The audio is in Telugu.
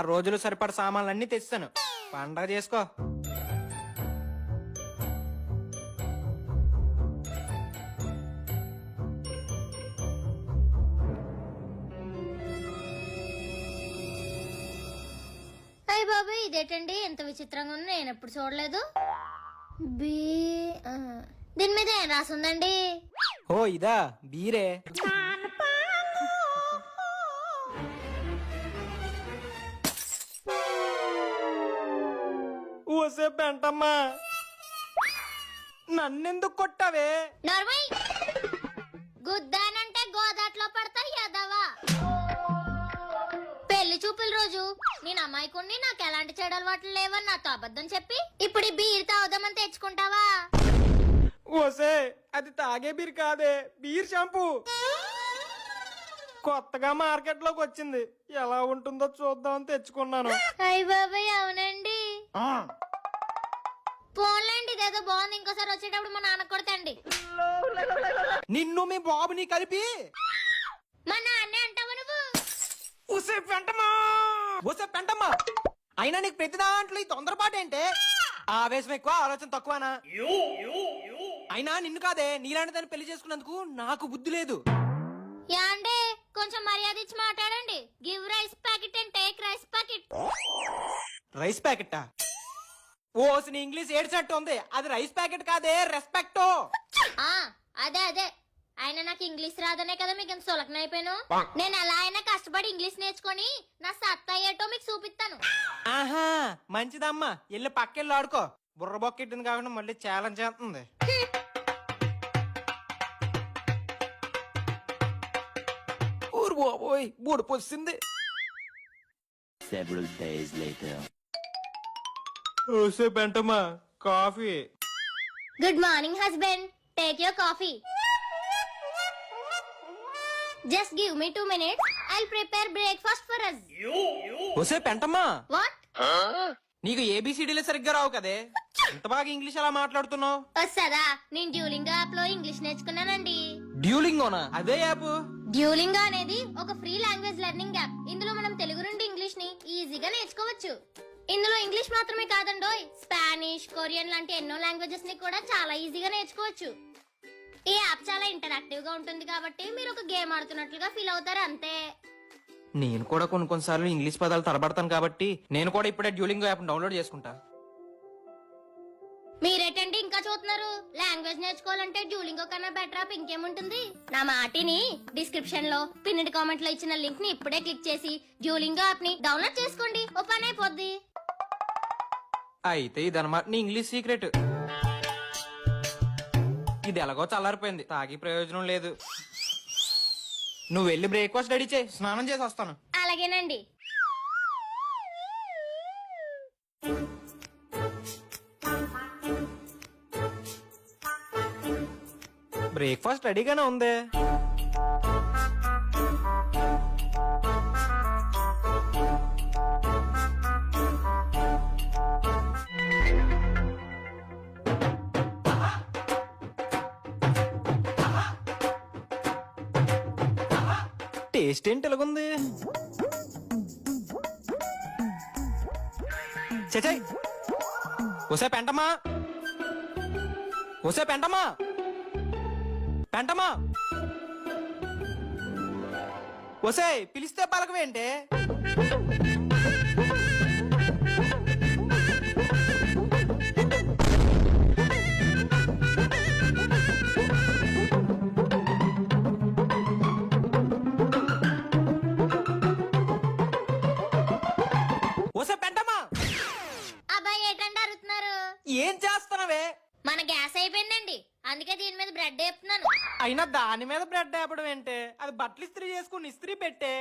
ఆ రోజులు సరిపడ సామాన్లన్నీ తెస్తాను పండగ చేసుకో. అయ్య బాబు ఇదేటండి? ఎంత విచిత్రంగా ఉంది. నేను ఎప్పుడు చూడలేదు. బి ఆ, దీని మీద ఏం రాసుందండి? ఓ ఇదా. బీరే. ఓసే పెంటమ్మా నన్నెందుకు కొట్టావే? గుద్దానంటే గోదాట్లో పడతా యాదవా పెళ్ళి చూపుల రోజు నేను అమ్మాయికుణ్ణి నాకు ఎలాంటి చెడు అలవాట్లు లేవని నాతో అబద్ధం చెప్పి ఇప్పుడు ఈ బీర్ తాగుదామని తెచ్చుకుంటావా? ఓసే అది తాగే బీర్ కాదే బీర్ షాంపూ. కొత్తగా మార్కెట్లోకి వచ్చింది. ఎలా ఉంటుందో చూద్దామని తెచ్చుకున్నాను. అయ్య బాబాయ్ అవునండి. పోన్లేండి ఇదేదో బాగుంది. ఇంకోసారి వచ్చేటప్పుడు మా నాన్న కొడతండి నిన్ను మీ బాబుని కలిపి మా నాన్నే అంటావు నువ్వు? ఉసే పెంటమా ఉసే పెంటమ్మా! అయినా నీకు ప్రతి దాంట్లో ఈ తొందరపాటు ఏంటే? ఆవేశం ఎక్కువ ఆలోచన తక్కువనా? అయినా నిన్ను కాదే నీలాంటి దాన్ని పెళ్ళి చేసుకున్నందుకు నాకు బుద్ధి లేదు. యాండే కొంచెం మర్యాద ఇచ్చి మాట్లాడండి. Give rice packet and take rice packet rice ప్యాకెట్టా ఓ నీ ఇంగ్లీష్ ఏడ్చినట్టు ఉంది. అది రైస్ ప్యాకెట్ కాదే రెస్పెక్ట్. ఆ అదే అదే. ఆయన నాకు ఇంగ్లీష్ రాదనే కదా మీకు ఇంత సులకన అయిపోయాను? నేను ఎలా అయినా కష్టపడి ఇంగ్లీష్ నేర్చుకొని నా సత్తా ఏటో మీకు చూపిస్తాను. ఆహా మంచిదమ్మా. వెళ్ళి పక్కెళ్ళి ఆడుకో. బుర్ర బొక్కెట్టింది కాకుండా మళ్ళీ ఛాలెంజ్ చేస్తుంది. ఊరు బాబోయ్ బూడిపు వచ్చింది Several days later. ఓసే Pentamma coffee. Good morning husband take your coffee just give me two minutes I prepare breakfast for us ఓసే పెంటమ్మా వాట్ నీకు ఏబిసిడీలు సరిగ్గా రావు కదే. ఇంత బాగా ఇంగ్లీష్ ఎలా మాట్లాడుతున్నావు? వస్తుందా నేను డ్యూలింగ్ యాప్లో ఇంగ్లీష్ నేర్చుకున్నానండి. డ్యూలింగోనా అదే యాప్ డ్యూలింగో అనేది ఒక ఫ్రీ లాంగ్వేజ్ లెర్నింగ్ యాప్ ఇందులో మనం తెలుగు నుండి ఇంగ్లీష్ని ఈజీగా నేర్చుకోవచ్చు. ఇందులో ఇంగ్లీష్ మాత్రమే కాదండోయ్. స్పానిష్ కొరియన్ లాంటి ఎన్నో లాంగ్వేజెస్ని కూడా చాలా ఈజీగా నేర్చుకోవచ్చు. ఈ యాప్ చాలా ఇంటరాక్టివ్గా ఉంటుంది కాబట్టి మీరు ఒక గేమ్ ఆడుతున్నట్లుగా ఫీల్ అవుతారు అంతే. నేను కూడా కొన్ని కొన్నిసార్లు ఇంగ్లీష్ పదాలు తడబడతాను కాబట్టి నేను కూడా ఇప్పుడే డ్యూలింగో యాప్ డౌన్లోడ్ చేసుకుంటా. మీరేటండి ఇంకా చూస్తున్నారు? లాంగ్వేజ్ నేర్చుకోవాలంటే డ్యూలింగో కన్నా బెటర్ యాప్ ఇంకేముంటుంది? నా మాటిని డిస్క్రిప్షన్లో పిన్నెడ్ కామెంట్లో ఇచ్చిన లింక్ని ఇప్పుడే క్లిక్ చేసి డ్యూలింగో యాప్ని డౌన్లోడ్ చేసుకోండి. ఓ పని అయిపోద్ది. అయితే ఇదన్నమాట నీ ఇంగ్లీష్ సీక్రెట్. ఇది ఎలాగో చల్లారిపోయింది. తాగి ప్రయోజనం లేదు. నువ్వు వెళ్ళి బ్రేక్ఫాస్ట్ రెడీ చేయి. స్నానం చేసి వస్తాను. అలాగేనండి. బ్రేక్ఫాస్ట్ రెడీగానే ఉంది. టేస్ట్ ఏంటి ఎలాగుంది చచై ఒసే పెంటమ్మా. ఒసే పెంటమ్మా. పెంటమ్మా. ఒసే పిలిస్తే పలకవేంటే? అయిపోయిందండి. అందుకే దీని మీద బ్రెడ్ వేపుతున్నాను. అయినా దాని మీద బ్రెడ్ వేపడం ఏంటే? అది బట్టలు ఇస్త్రీ చేసుకుని ఇస్త్రీ పెట్టే.